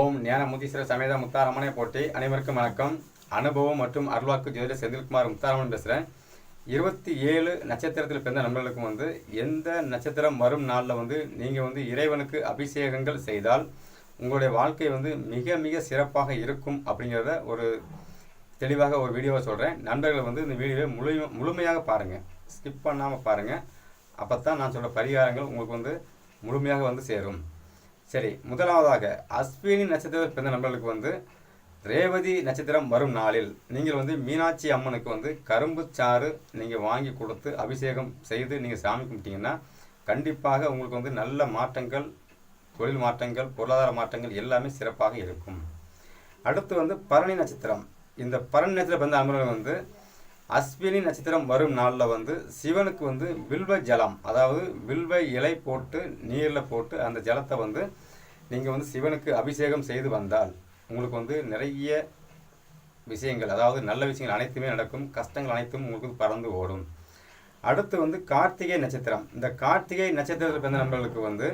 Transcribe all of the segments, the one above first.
ஓம் ஞானமுதீஸ்வர சமேத முத்தாரமனை போட்டி அனைவருக்கும் வணக்கம். அனுபவம் மற்றும் அருள்வாக்கு ஜோதிட செந்தில்குமார் முத்தாரமன் பேசுகிறேன் இருபத்தி ஏழு நட்சத்திரத்தில் பிறந்த நண்பர்களுக்கும் வந்து எந்த நட்சத்திரம் வரும் நாளில் வந்து நீங்கள் வந்து இறைவனுக்கு அபிஷேகங்கள் செய்தால் உங்களுடைய வாழ்க்கை வந்து மிக மிக சிறப்பாக இருக்கும் அப்படிங்கிறத ஒரு தெளிவாக ஒரு வீடியோவை சொல்கிறேன் நண்பர்கள் வந்து இந்த வீடியோவை முழு முழுமையாக பாருங்கள் ஸ்கிப் பண்ணாமல் பாருங்கள் அப்போ தான் நான் சொல்கிற பரிகாரங்கள் உங்களுக்கு வந்து முழுமையாக வந்து சேரும். சரி முதலாவதாக அஸ்வினி நட்சத்திரத்தில் பிறந்த நண்பர்களுக்கு வந்து ரேவதி நட்சத்திரம் வரும் நாளில் நீங்கள் வந்து மீனாட்சி அம்மனுக்கு வந்து கரும்பு சாறு நீங்கள் வாங்கி கொடுத்து அபிஷேகம் செய்து நீங்கள் சாமி கும்பிட்டீங்கன்னா கண்டிப்பாக உங்களுக்கு வந்து நல்ல மாற்றங்கள் தொழில் மாற்றங்கள் பொருளாதார மாற்றங்கள் எல்லாமே சிறப்பாக இருக்கும். அடுத்து வந்து பரணி நட்சத்திரம். இந்த பரணி நட்சத்திரம் பிறந்த அமரர்கள் வந்து அஸ்வினி நட்சத்திரம் வரும் நாளில் வந்து சிவனுக்கு வந்து வில்வ ஜலம். அதாவது வில்வ இலை போட்டு நீரில் போட்டு அந்த ஜலத்தை வந்து நீங்கள் வந்து சிவனுக்கு அபிஷேகம் செய்து வந்தால் உங்களுக்கு வந்து நிறைய விஷயங்கள் அதாவது நல்ல விஷயங்கள் அனைத்துமே நடக்கும். கஷ்டங்கள் அனைத்தும் உங்களுக்கு பறந்து ஓடும். அடுத்து வந்து கார்த்திகை நட்சத்திரம். இந்த கார்த்திகை நட்சத்திரத்தில் பிறந்த நண்பர்களுக்கு வந்து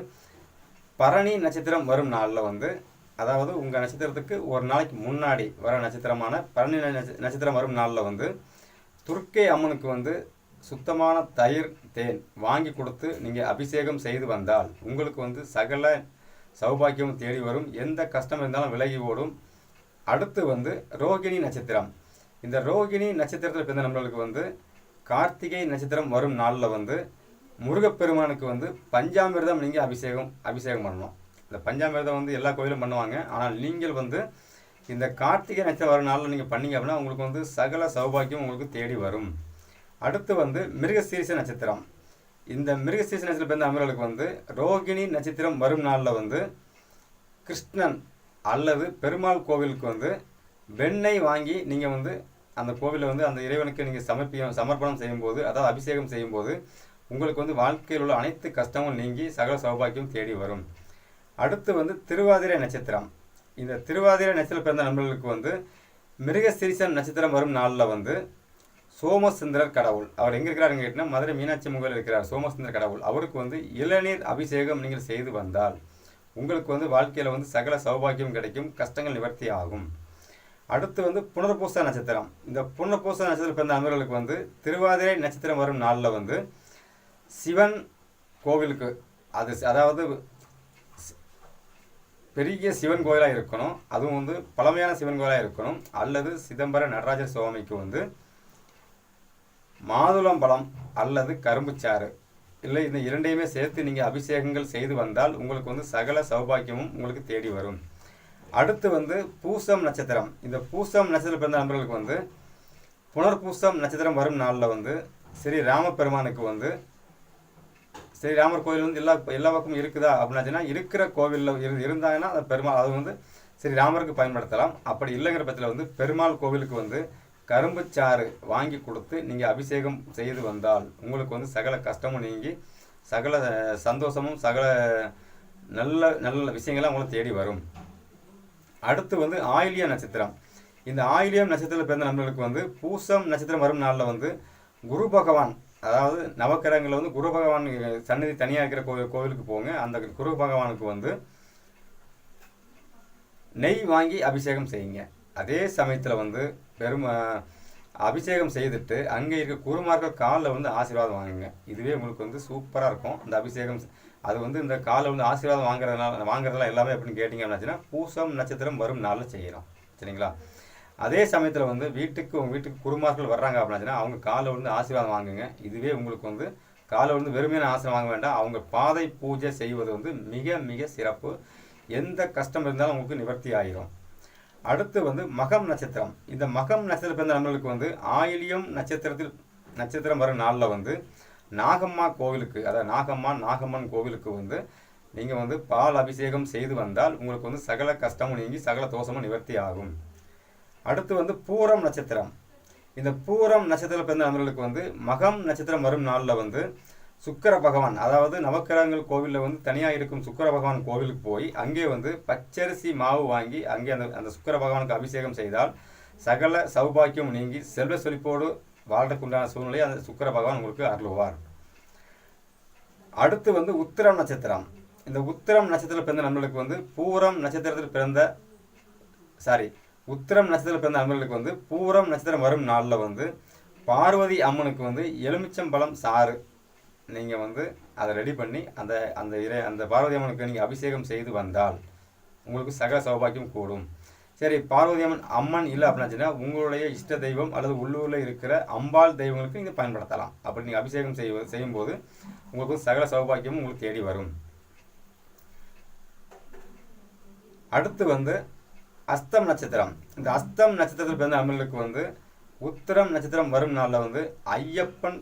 பரணி நட்சத்திரம் வரும் நாளில் வந்து அதாவது உங்கள் நட்சத்திரத்துக்கு ஒரு நாளைக்கு முன்னாடி வர நட்சத்திரமான பரணி நட்சத்திரம் வரும் நாளில் வந்து துர்க்கை அம்மனுக்கு வந்து சுத்தமான தயிர் தேன் வாங்கி கொடுத்து நீங்கள் அபிஷேகம் செய்து வந்தால் உங்களுக்கு வந்து சகல சௌபாக்கியமும் தேடி வரும். எந்த கஷ்டம் இருந்தாலும் விலகி ஓடும். அடுத்து வந்து ரோகிணி நட்சத்திரம். இந்த ரோகிணி நட்சத்திரத்தில் பிறந்த நம்மளுக்கு வந்து கார்த்திகை நட்சத்திரம் வரும் நாளில் வந்து முருகப்பெருமானுக்கு வந்து பஞ்சாமிர்தம் நீங்கள் அபிஷேகம் அபிஷேகம் பண்ணணும். இந்த பஞ்சாமிர்தம் வந்து எல்லா கோயிலும் பண்ணுவாங்க. ஆனால் நீங்கள் வந்து இந்த கார்த்திகை நட்சத்திரம் வர நாளில் நீங்கள் பண்ணீங்க அப்படின்னா உங்களுக்கு வந்து சகல சௌபாக்கியம் உங்களுக்கு தேடி வரும். அடுத்து வந்து மிருகசீரிச நட்சத்திரம். இந்த மிருகசீரிச நட்சத்திரம் பிறந்த அமர்களுக்கு வந்து ரோகிணி நட்சத்திரம் வரும் நாளில் வந்து கிருஷ்ணன் அல்லது பெருமாள் கோவிலுக்கு வந்து வெண்ணெய் வாங்கி நீங்கள் வந்து அந்த கோவிலில் வந்து அந்த இறைவனுக்கு நீங்கள் சமர்ப்பியம் சமர்ப்பணம் செய்யும்போது அதாவது அபிஷேகம் செய்யும்போது உங்களுக்கு வந்து வாழ்க்கையில் உள்ள அனைத்து கஷ்டமும் நீங்கி சகல சௌபாக்கியம் தேடி வரும். அடுத்து வந்து திருவாதிரை நட்சத்திரம். இந்த திருவாதிரை நட்சத்திரம் பிறந்த நண்பர்களுக்கு வந்து மிருகசிரிசம் நட்சத்திரம் வரும் நாளில் வந்து சோமசுந்தரர் கடவுள். அவர் எங்கே இருக்கிறாருன்னு கேட்டிங்கன்னா மதுரை மீனாட்சி முகல் இருக்கிறார் சோமசுந்தர கடவுள். அவருக்கு வந்து இளநீர் அபிஷேகம் நீங்கள் செய்து வந்தால் உங்களுக்கு வந்து வாழ்க்கையில் வந்து சகல சௌபாக்கியம் கிடைக்கும் கஷ்டங்கள் நிவர்த்தி ஆகும். அடுத்து வந்து புனர்பூச நட்சத்திரம். இந்த புனர்பூச நட்சத்திரம் பிறந்த அமர்களுக்கு வந்து திருவாதிரை நட்சத்திரம் வரும் நாளில் வந்து சிவன் கோவிலுக்கு அது அதாவது பெரிய சிவன் கோயிலாக இருக்கணும். அதுவும் வந்து பழமையான சிவன் கோயிலாக இருக்கணும். அல்லது சிதம்பர நடராஜர் சுவாமிக்கு வந்து மாதுளம்பழம் அல்லது கரும்புச்சாறு இல்லை இந்த இரண்டையுமே சேர்த்து நீங்கள் அபிஷேகங்கள் செய்து வந்தால் உங்களுக்கு வந்து சகல சௌபாக்கியமும் உங்களுக்கு தேடி வரும். அடுத்து வந்து பூசம் நட்சத்திரம். இந்த பூசம் நட்சத்திரம் பிறந்த நண்பர்களுக்கு வந்து புனர்பூசம் நட்சத்திரம் வரும் நாளில் வந்து ஸ்ரீ ராமபெருமானுக்கு வந்து ஸ்ரீராமர் ராமர் வந்து எல்லா எல்லா பக்கமும் இருக்குதா அப்படின்னாச்சுன்னா இருக்கிற கோவிலில் இரு இருந்தாங்கன்னா அந்த பெருமாள் அது வந்து ஸ்ரீராமருக்கு பயன்படுத்தலாம். அப்படி இல்லைங்கிற பட்சத்தில் வந்து பெருமாள் கோவிலுக்கு வந்து கரும்பு சாறு வாங்கி கொடுத்து நீங்கள் அபிஷேகம் செய்து வந்தால் உங்களுக்கு வந்து சகல கஷ்டமும் நீங்கி சகல சந்தோஷமும் சகல நல்ல நல்ல விஷயங்கள்லாம் உங்களை தேடி வரும். அடுத்து வந்து ஆயிலிய நட்சத்திரம். இந்த ஆயிலியம் நட்சத்திரத்தில் பிறந்த நம்மளுக்கு வந்து பூசம் நட்சத்திரம் வரும் நாளில் வந்து குரு பகவான் அதாவது நவக்கிரகங்களில் வந்து குரு பகவான் சன்னதி தனியாக இருக்கிற கோவில் கோவிலுக்கு போங்க. அந்த குரு பகவானுக்கு வந்து நெய் வாங்கி அபிஷேகம் செய்யுங்க. அதே சமயத்தில் வந்து பெரும் அபிஷேகம் செய்துட்டு அங்கே இருக்க குருமார்கள் காலில் வந்து ஆசீர்வாதம் வாங்குங்க. இதுவே உங்களுக்கு வந்து சூப்பராக இருக்கும். இந்த அபிஷேகம் அது வந்து இந்த காலில் வந்து ஆசீர்வாதம் வாங்குறதுனால வாங்குறதுலாம் எல்லாமே எப்படின்னு கேட்டிங்க அப்படின்னாச்சுன்னா பூசம் நட்சத்திரம் வரும் நாளில் செய்யலாம். சரிங்களா? அதே சமயத்தில் வந்து வீட்டுக்கு உங்கள் வீட்டுக்கு குருமார்கள் வர்றாங்க அப்படின்னா அவங்க காலை வந்து ஆசீர்வாதம் வாங்குங்க. இதுவே உங்களுக்கு வந்து காலை வந்து வெறுமையான ஆசீர்வாதம் வாங்க வேண்டாம். அவங்க பாதை பூஜை செய்வது வந்து மிக மிக சிறப்பு. எந்த கஷ்டம் இருந்தாலும் உங்களுக்கு நிவர்த்தி ஆகிரும் அடுத்து வந்து மகம் நட்சத்திரம். இந்த மகம் நட்சத்திரம் பிறந்த நம்மளுக்கு வந்து ஆயிலியம் நட்சத்திரத்தில் நட்சத்திரம் வரும் நாளில் வந்து நாகம்மா கோவிலுக்கு அதாவது நாகம்மா நாகம்மன் கோவிலுக்கு வந்து நீங்கள் வந்து பால் அபிஷேகம் செய்து வந்தால் உங்களுக்கு வந்து சகல கஷ்டமும் நீங்கி சகல தோஷமும் நிவர்த்தி ஆகும். அடுத்து வந்து பூரம் நட்சத்திரம். இந்த பூரம் நட்சத்திரத்தில் பிறந்த நண்பர்களுக்கு வந்து மகம் நட்சத்திரம் வரும் நாளில் வந்து சுக்கிர பகவான் அதாவது நவக்கிரகங்கள் கோவிலில் வந்து தனியாக இருக்கும் சுக்கிர பகவான் கோவிலுக்கு போய் அங்கே வந்து பச்சரிசி மாவு வாங்கி அங்கே அந்த அந்த சுக்கிர பகவானுக்கு அபிஷேகம் செய்தால் சகல சௌபாக்கியம் நீங்கி செல்வ செழிப்போடு வாழ்றதுக்குண்டான சூழ்நிலையை அந்த சுக்கிர பகவான் உங்களுக்கு அருளுவார். அடுத்து வந்து உத்திரம் நட்சத்திரம். இந்த உத்திரம் நட்சத்திரத்தில் பிறந்த நண்பர்களுக்கு வந்து பூரம் நட்சத்திரத்தில் பிறந்த சாரி உத்திரம் நட்சத்திரம் பிறந்த நண்பர்களுக்கு வந்து பூரம் நட்சத்திரம் வரும் நாளில் வந்து பார்வதி அம்மனுக்கு வந்து எலுமிச்சம்பழம் சாறு. நீங்கள் வந்து அதை ரெடி பண்ணி அந்த அந்த இறை அந்த பார்வதி அம்மனுக்கு நீங்கள் அபிஷேகம் செய்து வந்தால் உங்களுக்கு சகல சௌபாக்கியம் கூடும். சரி பார்வதி அம்மன் அம்மன் இல்லை அப்படின்னாச்சுன்னா உங்களுடைய இஷ்ட தெய்வம் அல்லது உள்ளூரில் இருக்கிற அம்பாள் தெய்வங்களுக்கு நீங்கள் பயன்படுத்தலாம். அப்படி நீங்கள் அபிஷேகம் செய்வ செய்யும்போது உங்களுக்கு சகல சௌபாக்கியமும் உங்களுக்கு தேடி வரும். அடுத்து வந்து அஸ்தம் நட்சத்திரம். இந்த அஸ்தம் நட்சத்திரத்தில் பிறந்த அம்மனுக்கு வந்து உத்திரம் நட்சத்திரம் வரும் நாளில் வந்து ஐயப்பன்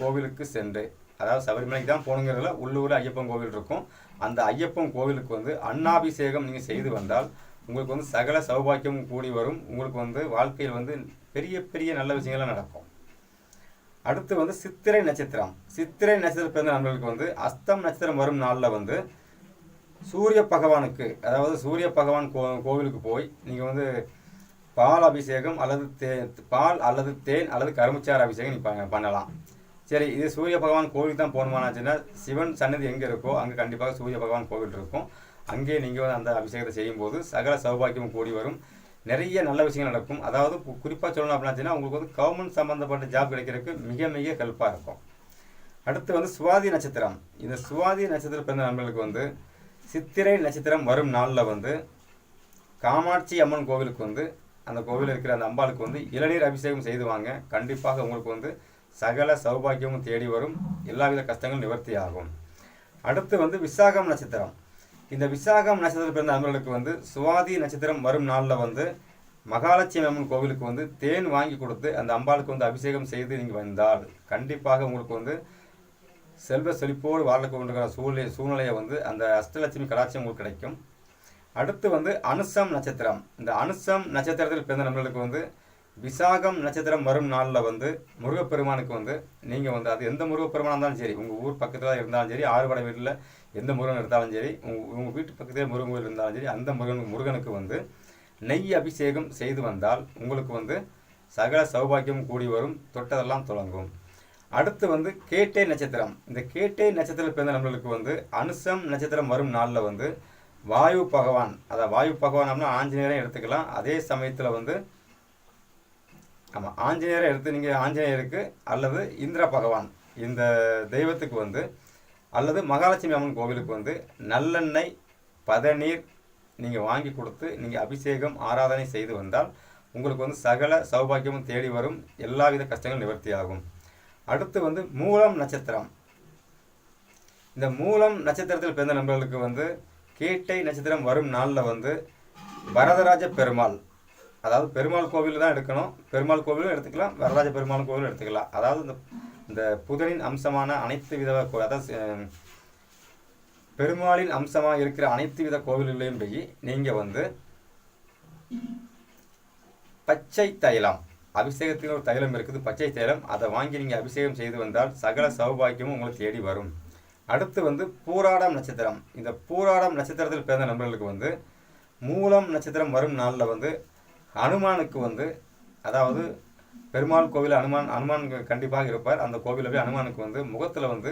கோவிலுக்கு சென்று அதாவது சபரிமலைக்கு தான் போகணுங்கிறதுல உள்ளூரில் ஐயப்பன் கோவில் இருக்கும். அந்த ஐயப்பன் கோவிலுக்கு வந்து அன்னாபிஷேகம் நீங்கள் செய்து வந்தால் உங்களுக்கு வந்து சகல சௌபாக்கியமும் கூடி வரும். உங்களுக்கு வந்து வாழ்க்கையில் வந்து பெரிய பெரிய நல்ல விஷயங்கள்லாம் நடக்கும். அடுத்து வந்து சித்திரை நட்சத்திரம். சித்திரை நட்சத்திரம் பிறந்த நண்பர்களுக்கு வந்து அஸ்தம் நட்சத்திரம் வரும் நாளில் வந்து சூரிய பகவானுக்கு அதாவது சூரிய பகவான் கோ கோவிலுக்கு போய் நீங்கள் வந்து பால் அபிஷேகம் அல்லது தே பால் அல்லது தேன் அல்லது கரும்புச்சாறு அபிஷேகம் நீங்கள் பண்ணலாம். சரி இது சூரிய பகவான் கோவிலுக்கு தான் போகணுமானாச்சுன்னா சிவன் சன்னதி எங்கே இருக்கோ அங்கே கண்டிப்பாக சூரிய பகவான் கோவில் இருக்கும். அங்கே நீங்கள் வந்து அந்த அபிஷேகத்தை செய்யும்போது சகல சௌபாக்கியம் கூடி வரும். நிறைய நல்ல விஷயங்கள் நடக்கும். அதாவது குறிப்பாக சொல்லணும் அப்படின்னாச்சுன்னா உங்களுக்கு வந்து கவர்மெண்ட் சம்மந்தப்பட்ட ஜாப் கிடைக்கிறதுக்கு மிக மிக ஹெல்ப்பாக இருக்கும். அடுத்து வந்து சுவாதி நட்சத்திரம். இந்த சுவாதி நட்சத்திரம் பிறந்த நண்பர்களுக்கு வந்து சித்திரை நட்சத்திரம் வரும் நாளில் வந்து காமாட்சி அம்மன் கோவிலுக்கு வந்து அந்த கோவிலில் இருக்கிற அந்த அம்பாளுக்கு வந்து இளநீர் அபிஷேகம் செய்து வாங்க. கண்டிப்பாக உங்களுக்கு வந்து சகல சௌபாக்கியமும் தேடி வரும். எல்லாவித கஷ்டங்களும் நிவர்த்தி ஆகும். அடுத்து வந்து விசாகம் நட்சத்திரம். இந்த விசாகம் நட்சத்திரம் பிறந்த நண்பர்களுக்கு வந்து சுவாதி நட்சத்திரம் வரும் நாளில் வந்து மகாலட்சுமி அம்மன் கோவிலுக்கு வந்து தேன் வாங்கி கொடுத்து அந்த அம்பாளுக்கு வந்து அபிஷேகம் செய்து நீங்கள் வந்தால் கண்டிப்பாக உங்களுக்கு வந்து செல்வ செழிப்போடு வாழக்கூடிய சூழ்நிலை சூழ்நிலையை வந்து அந்த அஷ்டலட்சுமி கடாட்சியம் உங்களுக்கு கிடைக்கும். அடுத்து வந்து அனுசம் நட்சத்திரம். இந்த அனுசம் நட்சத்திரத்தில் பிறந்த நண்பர்களுக்கு வந்து விசாகம் நட்சத்திரம் வரும் நாளில் வந்து முருகப்பெருமானுக்கு வந்து நீங்கள் வந்து அது எந்த முருகப்பெருமானாக இருந்தாலும் சரி உங்கள் ஊர் பக்கத்தில் இருந்தாலும் சரி ஆறுபடை வீட்டில் எந்த முருகன் இருந்தாலும் சரி உங்கள் உங்கள் வீட்டு பக்கத்தில் முருகன் கோயில் இருந்தாலும் சரி அந்த முருகன் முருகனுக்கு வந்து நெய் அபிஷேகம் செய்து வந்தால் உங்களுக்கு வந்து சகல சௌபாக்கியம் கூடி வரும் தொட்டதெல்லாம் தொடங்கும். அடுத்து வந்து கேட்டே நட்சத்திரம். இந்த கேட்டே நட்சத்திரம் பிறந்த நம்மளுக்கு வந்து அனுசம் நட்சத்திரம் வரும் நாளில் வந்து வாயு பகவான் அதாவது வாயு பகவான் அப்படின்னா ஆஞ்சநேயரையும் எடுத்துக்கலாம். அதே சமயத்தில் வந்து ஆமாம் ஆஞ்சநேயரை எடுத்து நீங்கள் ஆஞ்சநேயருக்கு அல்லது இந்திர பகவான் இந்த தெய்வத்துக்கு வந்து அல்லது மகாலட்சுமி அம்மன் கோவிலுக்கு வந்து நல்லெண்ணெய் பதநீர் நீங்கள் வாங்கி கொடுத்து நீங்கள் அபிஷேகம் ஆராதனை செய்து வந்தால் உங்களுக்கு வந்து சகல சௌபாக்கியமும் தேடி வரும். எல்லாவித கஷ்டங்களும் நிவர்த்தி ஆகும் அடுத்து வந்து மூலம் நட்சத்திரம். இந்த மூலம் நட்சத்திரத்தில் பிறந்த நண்பர்களுக்கு வந்து கேட்டை நட்சத்திரம் வரும் நாளில் வந்து வரதராஜ பெருமாள். அதாவது பெருமாள் கோவில் தான் எடுக்கணும். பெருமாள் கோவிலும் எடுத்துக்கலாம். வரதராஜ பெருமாள் கோவிலும் எடுத்துக்கலாம். அதாவது இந்த இந்த புதனின் அம்சமான அனைத்து வித கோ- அதாவது பெருமாளின் அம்சமாக இருக்கிற அனைத்து வித கோவில்களையும் போய் நீங்கள் வந்து பச்சை தைலம். அபிஷேகத்தின் ஒரு தைலம் இருக்குது பச்சை தைலம். அதை வாங்கி நீங்கள் அபிஷேகம் செய்து வந்தால் சகல சௌபாக்கியமும் உங்களை தேடி வரும். அடுத்து வந்து பூராடம் நட்சத்திரம். இந்த பூராடம் நட்சத்திரத்தில் பிறந்த நபர்களுக்கு வந்து மூலம் நட்சத்திரம் வரும் நாளில் வந்து அனுமானுக்கு வந்து அதாவது பெருமாள் கோவில் அனுமான் அனுமான் கண்டிப்பாக இருப்பார். அந்த கோவிலில் போய் அனுமானுக்கு வந்து முகத்தில் வந்து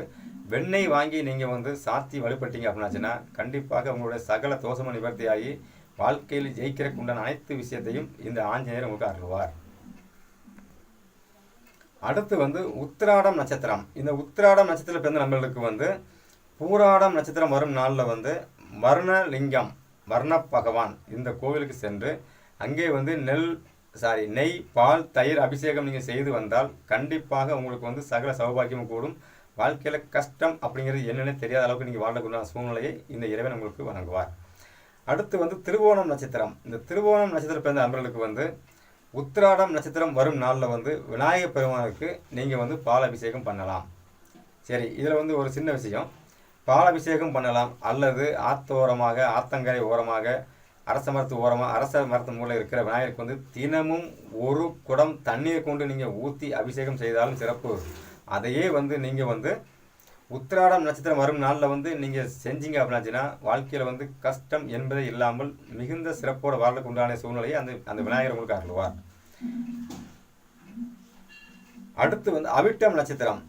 வெண்ணெய் வாங்கி நீங்கள் வந்து சாத்தி வழிபட்டீங்க அப்படின்னாச்சுன்னா கண்டிப்பாக உங்களுடைய சகல தோஷமும் நிவர்த்தி ஆகி வாழ்க்கையில் ஜெயிக்கிறதுக்கு உண்டான அனைத்து விஷயத்தையும் இந்த ஆஞ்சநேயர் உங்களுக்கு அருள்வார். அடுத்து வந்து உத்திராடம் நட்சத்திரம். இந்த உத்திராடம் நட்சத்திரம் பிறந்த நம்மளுக்கு வந்து பூராடம் நட்சத்திரம் வரும் நாளில் வந்து வர்ணலிங்கம் வர்ண பகவான் இந்த கோவிலுக்கு சென்று அங்கே வந்து நெல் சாரி நெய் பால் தயிர் அபிஷேகம் நீங்கள் செய்து வந்தால் கண்டிப்பாக உங்களுக்கு வந்து சகல சௌபாக்கியம் கூடும். வாழ்க்கையில் கஷ்டம் அப்படிங்கிறது என்னென்ன தெரியாத அளவுக்கு நீங்கள் வாழக்கூடிய சூழ்நிலையை இந்த இறைவன் உங்களுக்கு வழங்குவார் அடுத்து வந்து திருவோணம் நட்சத்திரம். இந்த திருவோணம் நட்சத்திரம் பிறந்த அன்பர்களுக்கு வந்து உத்திராடம் நட்சத்திரம் வரும் நாளில் வந்து விநாயகர் பெருமானுக்கு நீங்கள் வந்து பால் அபிஷேகம் பண்ணலாம். சரி இதில் வந்து ஒரு சின்ன விஷயம். பால் அபிஷேகம் பண்ணலாம். அல்லது ஆத்தோரமாக ஆத்தங்கரை ஓரமாக அரச மரத்து ஓரமாக அரச மரத்து மூலம் இருக்கிற விநாயகருக்கு வந்து தினமும் ஒரு குடம் தண்ணீர் கொண்டு நீங்கள் ஊற்றி அபிஷேகம் செய்தாலும் சிறப்பு. அதையே வந்து நீங்கள் வந்து உத்திராடம் நட்சத்திரம் வரும் நாளில் வந்து நீங்கள் செஞ்சீங்க அப்படின்னாச்சுன்னா வாழ்க்கையில் வந்து கஷ்டம் என்பதே இல்லாமல் மிகுந்த சிறப்போட வாழ்க்கை உண்டான சூழ்நிலையை அந்த அந்த விநாயகர் உங்களுக்கு அருள்வார். அடுத்து வந்து அவிட்டம் நட்சத்திரம்.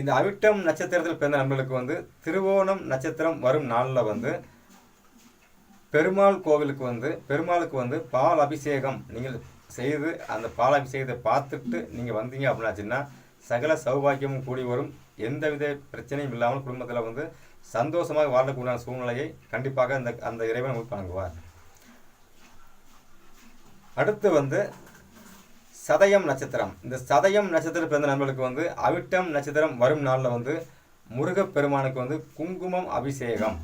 இந்த அவிட்டம் நட்சத்திரத்தில் பிறந்த நண்பர்களுக்கு வந்து திருவோணம் நட்சத்திரம் வரும் நாளில் வந்து பெருமாள் கோவிலுக்கு வந்து பெருமாளுக்கு வந்து பால் அபிஷேகம். நீங்கள் செய்து அந்த பால் அபிஷேகத்தை பார்த்துட்டு நீங்கள் வந்தீங்க அப்படின்னாச்சுன்னா சகல சௌபாக்கியமும் கூடி வரும். எந்தவித பிரச்சனையும் இல்லாமல் குடும்பத்தில் வந்து சந்தோஷமாக வாழக்கூடிய சூழ்நிலையை கண்டிப்பாக அந்த அந்த இறைவன் உங்களுக்கு வழங்குவார். அடுத்து வந்து சதயம் நட்சத்திரம். இந்த சதயம் நட்சத்திரம் பிறந்த நண்பர்களுக்கு வந்து அவிட்டம் நட்சத்திரம் வரும் நாளில் வந்து முருகப்பெருமானுக்கு வந்து குங்குமம் அபிஷேகம்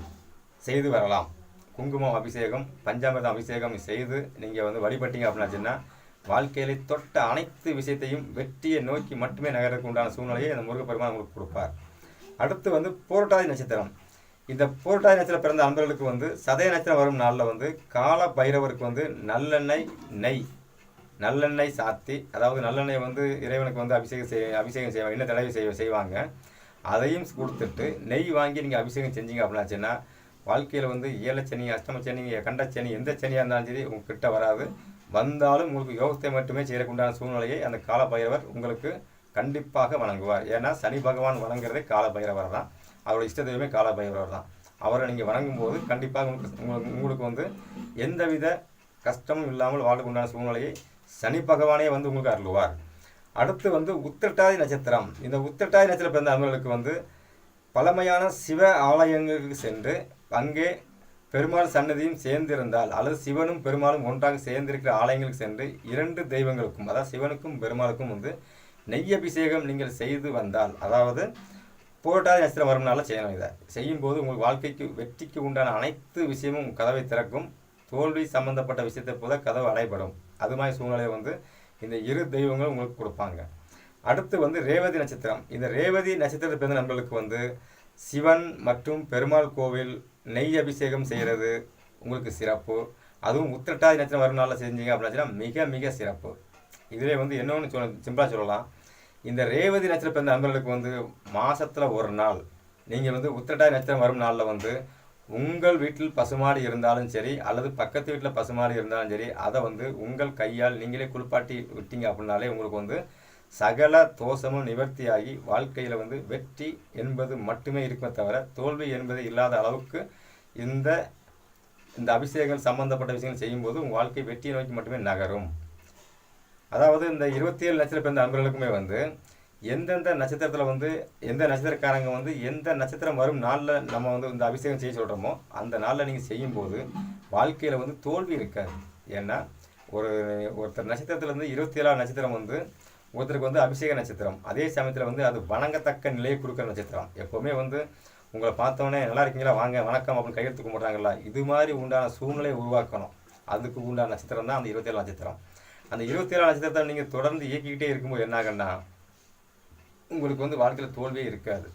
செய்து வரலாம். குங்குமம் அபிஷேகம் பஞ்சாமிரதம் அபிஷேகம் செய்து நீங்கள் வந்து வழிபட்டீங்க அப்படின்னாச்சுன்னா வாழ்க்கையில தொட்ட அனைத்து விஷயத்தையும் வெற்றியை நோக்கி மட்டுமே நகரத்துக்கு உண்டான சூழ்நிலையை அந்த முருகப்பெருமான் உங்களுக்கு கொடுப்பார். அடுத்து வந்து போரட்டாதி நட்சத்திரம். இந்த போரட்டாதி நட்சத்திரம் பிறந்த அன்பர்களுக்கு வந்து சதய நட்சத்திரம் வரும் நாளில் வந்து கால பைரவருக்கு வந்து நல்லெண்ணெய் நெய் நல்லெண்ணெய் சாத்தி அதாவது நல்லெண்ணெய் வந்து இறைவனுக்கு வந்து அபிஷேகம் செய் அபிஷேகம் செய்வாங்க இன்னும் தடவை செய்வ செய்வாங்க. அதையும் கொடுத்துட்டு நெய் வாங்கி நீங்கள் அபிஷேகம் செஞ்சீங்க அப்படின்னாச்சுன்னா வாழ்க்கையில் வந்து ஏழை சனி அஷ்டமசனி கண்ட சனி எந்த சனியாக இருந்தாலும் சரி உங்ககிட்ட வராது. வந்தாலும் உங்களுக்கு யோகத்தை மட்டுமே செய்யறதுக்குண்டான சூழ்நிலையை அந்த கால பைரவர் உங்களுக்கு கண்டிப்பாக வணங்குவார். ஏன்னா சனி பகவான் வணங்குறதே கால பைரவர் தான் அவரோட இஷ்ட தெய்வமே கால பைரவர் தான் அவரை நீங்கள் வணங்கும் போது கண்டிப்பாக உங்களுக்கு உங்களுக்கு உங்களுக்கு வந்து எந்தவித கஷ்டமும் இல்லாமல் வாழக்குண்டான சூழ்நிலையை சனி பகவானே வந்து உங்களுக்கு அருளுவார். அடுத்து வந்து உத்திரட்டாதி நட்சத்திரம். இந்த உத்திரட்டாதி நட்சத்திரம் பிறந்த அவங்களுக்கு வந்து பழமையான சிவ ஆலயங்களுக்கு சென்று அங்கே பெருமாள் சன்னதியும் சேர்ந்திருந்தால் அல்லது சிவனும் பெருமாளும் ஒன்றாக சேர்ந்திருக்கிற ஆலயங்களுக்கு சென்று இரண்டு தெய்வங்களுக்கும் அதாவது சிவனுக்கும் பெருமாளுக்கும் வந்து நெய் அபிஷேகம் நீங்கள் செய்து வந்தால் அதாவது புரட்டாதி நட்சத்திரம் வரும்னால செய்யணும் இதை. செய்யும்போது உங்கள் வாழ்க்கைக்கு வெற்றிக்கு உண்டான அனைத்து விஷயமும் கதவை திறக்கும். தோல்வி சம்பந்தப்பட்ட விஷயத்தை போல கதவு அடைபடும். அது மாதிரி சூழ்நிலையை வந்து இந்த இரு தெய்வங்களும் உங்களுக்கு கொடுப்பாங்க. அடுத்து வந்து ரேவதி நட்சத்திரம். இந்த ரேவதி நட்சத்திரத்தை பிறந்த நம்மளுக்கு வந்து சிவன் மற்றும் பெருமாள் கோவில் நெய் அபிஷேகம் செய்கிறது உங்களுக்கு சிறப்பு. அதுவும் உத்திரட்டாதி நட்சத்திரம் வரும் நாளில் செஞ்சீங்க அப்படின்னா மிக மிக சிறப்பு. இதிலே வந்து என்னொன்று சொல்ல சிம்பிளாக சொல்லலாம். இந்த ரேவதி நட்சத்திரம் பிறந்த நண்பர்களுக்கு வந்து மாதத்தில் ஒரு நாள் நீங்கள் வந்து உத்திரட்டாதி நட்சத்திரம் வரும் நாளில் வந்து உங்கள் வீட்டில் பசுமாடு இருந்தாலும் சரி அல்லது பக்கத்து வீட்டில் பசுமாடு இருந்தாலும் சரி அதை வந்து உங்கள் கையால் நீங்களே குளிப்பாட்டி விட்டீங்க அப்படின்னாலே உங்களுக்கு வந்து சகல தோஷமும் நிவர்த்தியாகி வாழ்க்கையில் வந்து வெற்றி என்பது மட்டுமே இருக்குமே தவிர தோல்வி என்பது இல்லாத அளவுக்கு இந்த இந்த அபிஷேகம் சம்பந்தப்பட்ட விஷயங்கள் செய்யும்போது உங்கள் வாழ்க்கை வெற்றியை நோக்கி மட்டுமே நகரும். அதாவது இந்த இருபத்தி ஏழு நட்சத்திர பிறந்த அன்பர்களுக்குமே வந்து எந்தெந்த நட்சத்திரத்தில் வந்து எந்த நட்சத்திரக்காரங்க வந்து எந்த நட்சத்திரம் வரும் நாளில் நம்ம வந்து இந்த அபிஷேகம் செய்ய சொல்கிறோமோ அந்த நாளில் நீங்கள் செய்யும்போது வாழ்க்கையில் வந்து தோல்வி இருக்காது. ஏன்னா ஒரு ஒருத்தர் நட்சத்திரத்துலேருந்து இருபத்தி ஏழாம் நட்சத்திரம் வந்து ஒருத்தருக்கு வந்து அபிஷேக நட்சத்திரம். அதே சமயத்தில் வந்து அது வணங்கத்தக்க நிலையை கொடுக்குற நட்சத்திரம். எப்போவுமே வந்து உங்களை பார்த்தோன்னே நல்லா இருக்கீங்களா? வாங்க வணக்கம் அப்படின்னு கையெழுத்து கும்பிட்றாங்களா இது மாதிரி உண்டான சூழ்நிலையை உருவாக்கணும். அதுக்கு உண்டான நட்சத்திரம் தான் அந்த இருபத்தேழு நட்சத்திரம். அந்த இருபத்தேழு நட்சத்திரத்தை நீங்கள் தொடர்ந்து இயக்கிக்கிட்டே இருக்கும்போது என்ன ஆகுன்னா உங்களுக்கு வந்து வாழ்க்கையில் தோல்வியே இருக்காது.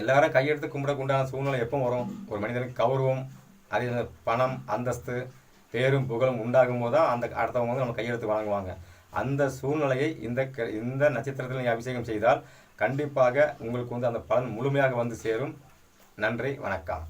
எல்லாரும் கையெடுத்து கும்பிடக்கு உண்டான சூழ்நிலை எப்போ வரும்? ஒரு மனிதனுக்கு கௌரவம் அதே பணம் அந்தஸ்து பேரும் புகழும் உண்டாகும் போது தான் அந்த அடுத்தவங்க வந்து நம்ம கையெழுத்து வாங்குவாங்க அந்த சூழ்நிலையை இந்த க- இந்த நட்சத்திரத்தில் நீங்கள் அபிஷேகம் செய்தால் கண்டிப்பாக உங்களுக்கு வந்து அந்த பலன் முழுமையாக வந்து சேரும். நன்றி வணக்கம்.